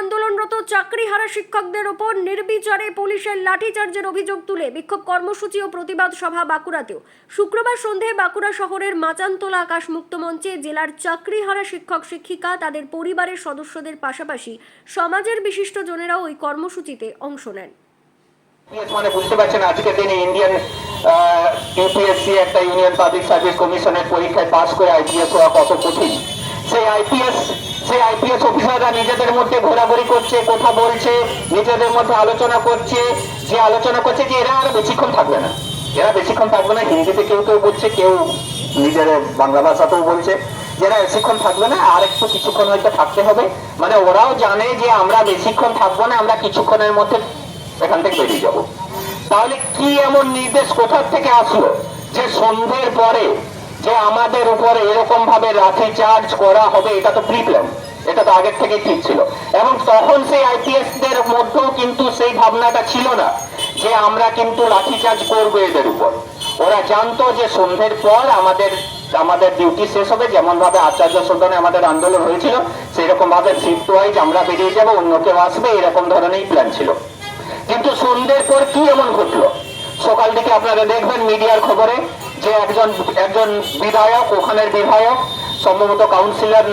আন্দোলনরত চাকরিহারা শিক্ষকদের ওপর নির্বিচারে পুলিশের লাঠিচার্জের অভিযোগ তুলে বিক্ষোভ কর্মসূচি ও প্রতিবাদ সভা বাঁকুড়াতেও। শুক্রবার সন্ধে বাঁকুড়া শহরের মাচানতলা আকাশ মুক্ত মঞ্চে জেলার চাকরিহারা শিক্ষক শিক্ষিকা, তাদের পরিবারের সদস্যদের পাশাপাশি সমাজের বিশিষ্ট জনেরাও ওই কর্মসূচিতে অংশ নেন। মানে বুঝতে পারছেন আজকে দিনে ইন্ডিয়ান ইউপিএসসি একটা ইউনিয়ন পাবলিক সার্ভিস কমিশনের পরীক্ষায় পাশ করে আইপিএস হওয়া কত কঠিন? সেই আইপিএস সেই আইপিএস অফিসাররা নিজেদের মধ্যে ঘোরাঘুরি করছে, কথা বলছে, নিজেদের মধ্যে আলোচনা করছে। যে আলোচনা করছে যে এরা আর বেশিক্ষণ থাকবে না। এরা বেশিক্ষণ থাকবে না, হিন্দিতে কেউ কেউ বলছে, কেউ নিজের বাংলা ভাষাতেও বলছে যারা বেশিক্ষণ থাকবে না, আর একটু কিছুক্ষণ হয়তো থাকতে হবে। মানে ওরাও জানে যে আমরা বেশিক্ষণ থাকব না, আমরা কিছুক্ষণের মধ্যে এখান থেকে বেরিয়ে যাব। তাহলে কি এমন নির্দেশ কোথা থেকে আসলো যে সন্ধ্যের পরে যে আমাদের উপরে এরকম ভাবে লাঠি চার্জ করা হবে, এটা তো প্রি প্ল্যান এটা তো আগের থেকে ঠিক ছিল। এবং তখন সেই আইপিএস দের মধ্যেও কিন্তু সেই ভাবনাটা ছিল না যে আমরা কিন্তু লাঠি চার্জ করব এদের উপর। ওরা জানতো যে সন্ধ্যের পর আমাদের আমাদের ডিউটি শেষ হবে। যেমন ভাবে আচার্য সদনে আমাদের আন্দোলন হয়েছিল সেরকম ভাবে শিফট ওয়াইজ আমরা বেরিয়ে যাব, অন্য কেউ আসবে, এরকম ধরনেরই প্ল্যান ছিল। কিন্তু সন্ধ্যের পর কি এমন ঘটলো? সকাল থেকে আপনারা দেখবেন মিডিয়ার খবরে যে একজন একজন বিধায়ক ওখানের বিধায়ক সম্ভবত কাউন্সিলর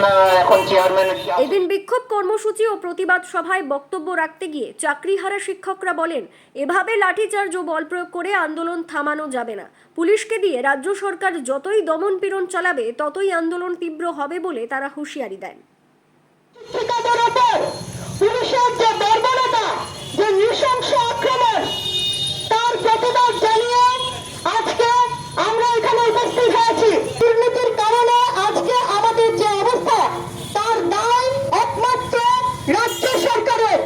এখন চেয়ারম্যান। এদিন বিক্ষোভ কর্মসূচি ও প্রতিবাদ সভায় বক্তব্য রাখতে গিয়ে চাকরিহারা শিক্ষকরা বলেন এভাবে লাঠিচার্জ ও বল প্রয়োগ করে আন্দোলন থামানো যাবে না। পুলিশকে দিয়ে রাজ্য সরকার যতই দমন পীড়ন চালাবে ততই আন্দোলন তীব্র হবে বলে তারা হুঁশিয়ারি দেন। পুলিশের যে রাজ্য সরকারের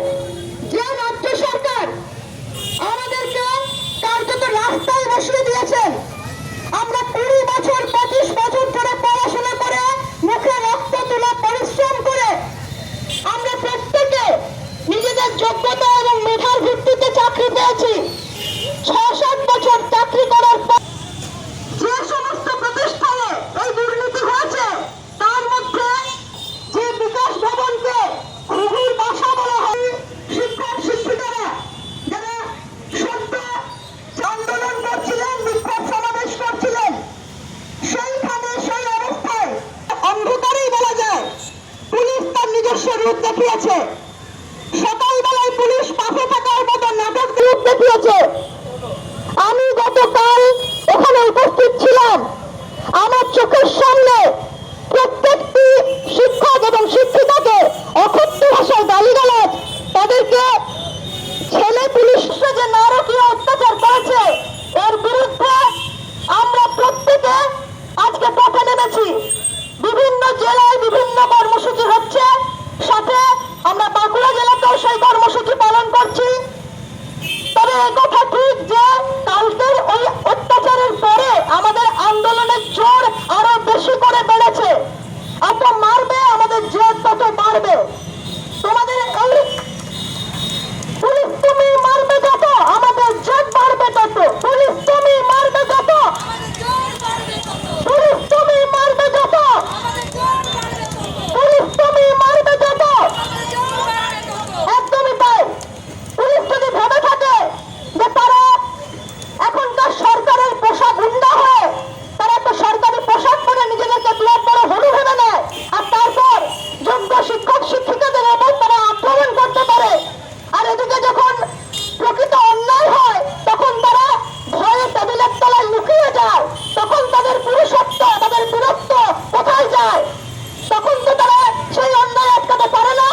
যে রাজ্য সরকার আমাদেরকে কার্যত রাস্তায় বসিয়ে দিয়েছেন। আমরা কুড়ি বছর ধরে পড়াশোনা করে মুখে রক্ত তুলে পরিশ্রম করে আমরা প্রত্যেকে নিজেদের যোগ্যতা এবং মেধার ভিত্তিতে চাকরি পেয়েছি ছ সাত বছর চাকরি করার পর যে সমস্ত প্রতিষ্ঠানে এই দুর্নীতি হয়েছে তার মধ্যে যে বিকাশ ভবনকে খুবই বাসা বলা হয় শিক্ষক শিক্ষিকারা যারা সদ্য আন্দোলন করছিলেন বিক্ষোভ সমাবেশ করছিলেন সেইখানে সেই অবস্থায় অন্ধকারেই বলা যায় পুলিশ তার নিজস্ব রূপ দেখিয়েছে সকালবেলায় পুলিশ পাশে থাকার মতো নাটক রূপ দেখিয়েছে আমি গতকাল ওখানে উপস্থিত ছিলাম আমার চোখের সামনে প্রত্যেকটি শিক্ষক এবং শিক্ষিকাকে অকথ্য ভাষায় গালিগালাজ তাদেরকে ছেলে পুলিশ যে নারকীয় অত্যাচার করেছে এর বিরুদ্ধে আমরা প্রত্যেকে আজকে পথে নেমেছি বিভিন্ন জেলায় বিভিন্ন কর্মসূচি হচ্ছে। সাথে আমরা বাঁকুড়া জেলাতেও সেই কর্মসূচি পালন করছি। তবে একথা ঠিক যে কালকের ওই অত্যাচারের পরে আমাদের আন্দোলনের জোর আরও বেশি করে বেড়েছে এত মারবে আমাদের জেদ তত বাড়বে তোমাদের এই পুলিশ তুমি মারবে যত আমাদের জেদ বাড়বে তত পুলিশ তুমি মারবে যত পুলিশ তুমি মারবে যত পুলিশ তুমি মারবে যত একদমই তাই পুলিশ যদি ভেবে থাকে যে তারা এখনকার সরকারের পোশাক গুন্ডা হয়ে তারা তো সরকারি পোশাক পরে নিজেদেরকে বিরাট বড় হলু ভেবে নেয় আর তারপর যোগ্য শিক্ষক শিক্ষিকাদের ওপর তারা আক্রমণ করতে পারে আর এদিকে যখন প্রকৃত অন্যায় হয় তখন তারা ভয়ে টেবিলের তলায় লুকিয়ে যায় তখন তাদের পুরুষত্ব তাদের বীরত্ব কোথায় যায় তখন তো তারা সেই অন্যায় আটকাতে পারে না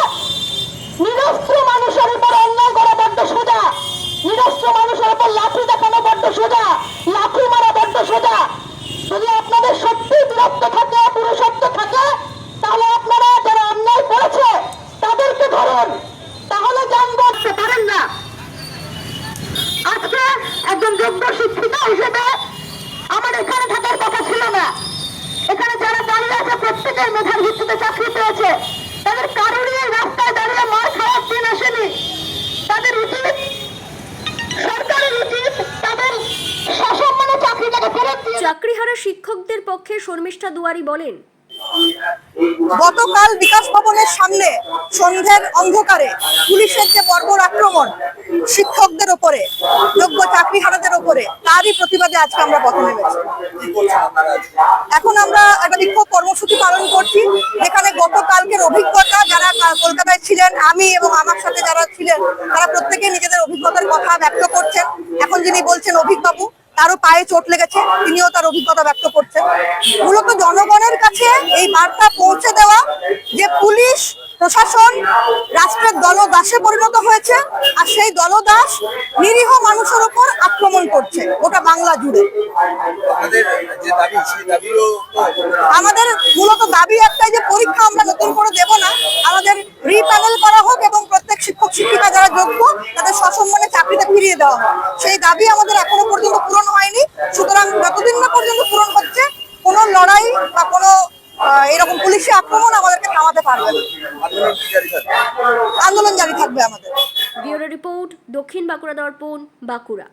নিরস্ত্র মানুষের উপর অন্যায় করা বড্ড সোজা নিরস্ত্র মানুষের উপর লাঠি দেখানো বড্ড সোজা লাঠি মারা বড্ড সোজা যদি আপনাদের সত্যি বিরক্ত থাকে পুরুষত্ব থাকে তাহলে আপনারা যারা অন্যায় করেছে তাদেরকে ধরুন তাহলে জানব করতে পারেন না আজকে একজন যোগ্য শিক্ষিকা হিসেবে আমার এখানে থাকার কথা ছিল না। এখানে যারা দাঁড়িয়ে আছে প্রত্যেকের মেধার ভিত্তিতে চাকরি পেয়েছে। তাদের কারণে রাস্তায় দাঁড়িয়ে মার খাওয়ার দিন আসেনি। তাদের উচিত সরকারের উচিত তাদের সসম্মানে চাকরিটাকে ফেরত শিক্ষকদের পক্ষে শর্মিষ্ঠা দুয়ারি বলেন গতকাল বিকাশ ভবনের সামনে সন্ধ্যের অন্ধকারে পুলিশের যে বর্বর আক্রমণ শিক্ষকদের ওপরে, যোগ্য চাকরিহারাদের ওপরে, তারই প্রতিবাদে আজকে আমরা পথে নেমেছি। এখন আমরা একটা বিক্ষোভ কর্মসূচি পালন করছি, যেখানে গতকালকের অভিজ্ঞতা যারা কলকাতায় ছিলেন, আমি এবং আমার সাথে যারা ছিলেন, তারা প্রত্যেকে নিজেদের অভিজ্ঞতার কথা ব্যক্ত করছেন। এখন যিনি বলছেন অভিজ্ঞবাবু তারও পায়ে চোট লেগেছে তিনিও তার অভিজ্ঞতা ব্যক্ত করছেন। মূলত জনগণের কাছে এই বার্তা পৌঁছে দেওয়া যে পুলিশ প্রশাসন রাষ্ট্রের দলদাসে পরিণত হয়েছে আর সেই দলদাস নিরীহ মানুষের উপর আক্রমণ করছে গোটা বাংলা জুড়ে। আমাদের মূলত দাবি একটাই যে পরীক্ষা আমরা নতুন করে দেব না আমাদের রিপ্যানেল করা হোক শিক্ষক যারা যোগ্য, তাদের সসম্মানে চাকরিটা ফিরিয়ে দেওয়া হয়। সেই দাবি আমাদের এখনও পর্যন্ত পূরণ হয়নি। সুতরাং যতদিন না পর্যন্ত পূরণ হচ্ছে, কোনো লড়াই বা কোনো এরকম পুলিশি আক্রমণ আমাদেরকে থামাতে পারবে না। আন্দোলন জারি থাকবে আমাদের। ব্যুরো রিপোর্ট, দক্ষিণ বাঁকুড়া দর্পণ, বাঁকুড়া।